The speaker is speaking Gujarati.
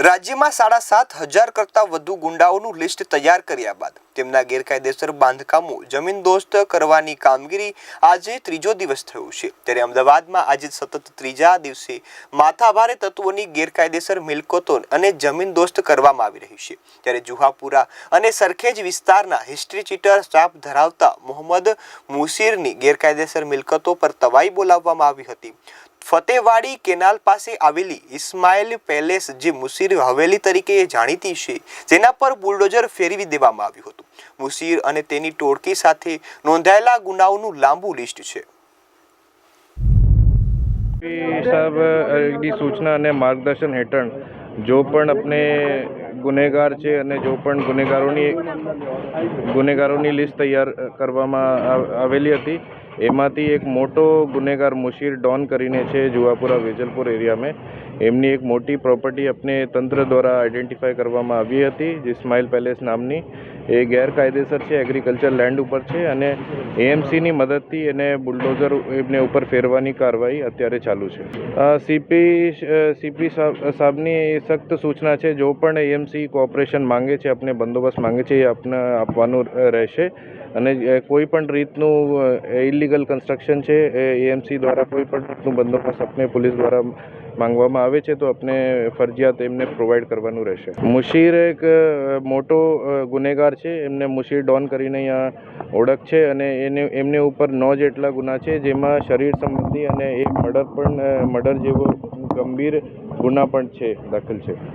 રાજ્યમાં સાડા સાત હજાર કરતાં વધુ ગુંડાઓનું લિસ્ટ તૈયાર કર્યા બાદ તેમના ગેરકાયદેસર બાંધકામો જમીન દોસ્ત કરવાની કામગીરી આજે ત્રીજો દિવસ થયો છે. ત્યારે અમદાવાદમાં આજે સતત ત્રીજા દિવસે માથાભારે તત્વોની ગેરકાયદેસર મિલકતો અને જમીન દોસ્ત કરવામાં આવી રહી છે. ત્યારે જુહાપુરા અને સરખેજ વિસ્તારના હિસ્ટ્રી ચીટર સ્ટાફ ધરાવતા મોહમ્મદ મુસીરની ગેરકાયદેસર મિલકતો પર તવાઈ બોલાવવામાં આવી હતી. ફતેવાડી કેનાલ પાસે આવેલી ઇસ્માઇલ પેલેસ જે મુસીર હવેલી તરીકે જાણીતી છે, જેના પર બુલડોઝર ફેરવી દેવામાં આવ્યું હતું. મુસીર અને તેની ટોળકી સાથે નોંધાયેલા ગુનાઓનું લાંબુ લિસ્ટ છે. સાહેબ સૂચના અને માર્ગદર્શન હેઠળ જો પણ આપણે ગુનેગાર છે અને જો પણ ગુનેગારોની ગુનેગારોની લિસ્ટ તૈયાર કરવામાં આવેલી હતી, એમાંથી એક મોટો ગુનેગાર મુશીર ડોન કરીને છે જુવાપુરા વેજલપુર એરિયામાં. એમની એક મોટી પ્રોપર્ટી આપણે તંત્ર દ્વારા આઈડેન્ટિફાઈ કરવામાં આવી હતી, જે સ્માઇલ પેલેસ નામની. એ ગેરકાયદેસર છે, એગ્રીકલ્ચર લેન્ડ ઉપર છે અને એએમસીની મદદથી એને બુલડોઝર એમને ઉપર ફેરવાની કાર્યવાહી અત્યારે ચાલુ છે. સીપી સીપી સાહેબની સખ્ત સૂચના છે, જો પણ એએમસી કોઓપરેશન માંગે છે આપણે બંદોબસ્ત માંગે છે એ આપણે આપવાનું રહેશે. અને કોઈ પણ રીતનું ઇલીગલ કન્સ્ટ્રક્શન છે, એ એએમસી દ્વારા કોઈ પણ રીતનું બંદોબસ્ત આપણે પોલીસ દ્વારા માંગવામાં આવે છે, તો આપણે ફરજિયાત એમને પ્રોવાઈડ કરવાનું રહેશે. મુશીર એક મોટો ગુનેગાર છે, એમને મુશીર ડોન કરીને અહીંયા ઓળખ છે અને એને, એમને ઉપર નો જેટલા ગુના છે, જેમાં શરીર સંબંધી અને એક મર્ડર પણ મર્ડર જેવો ગંભીર ગુના પણ છે, દાખલ છે.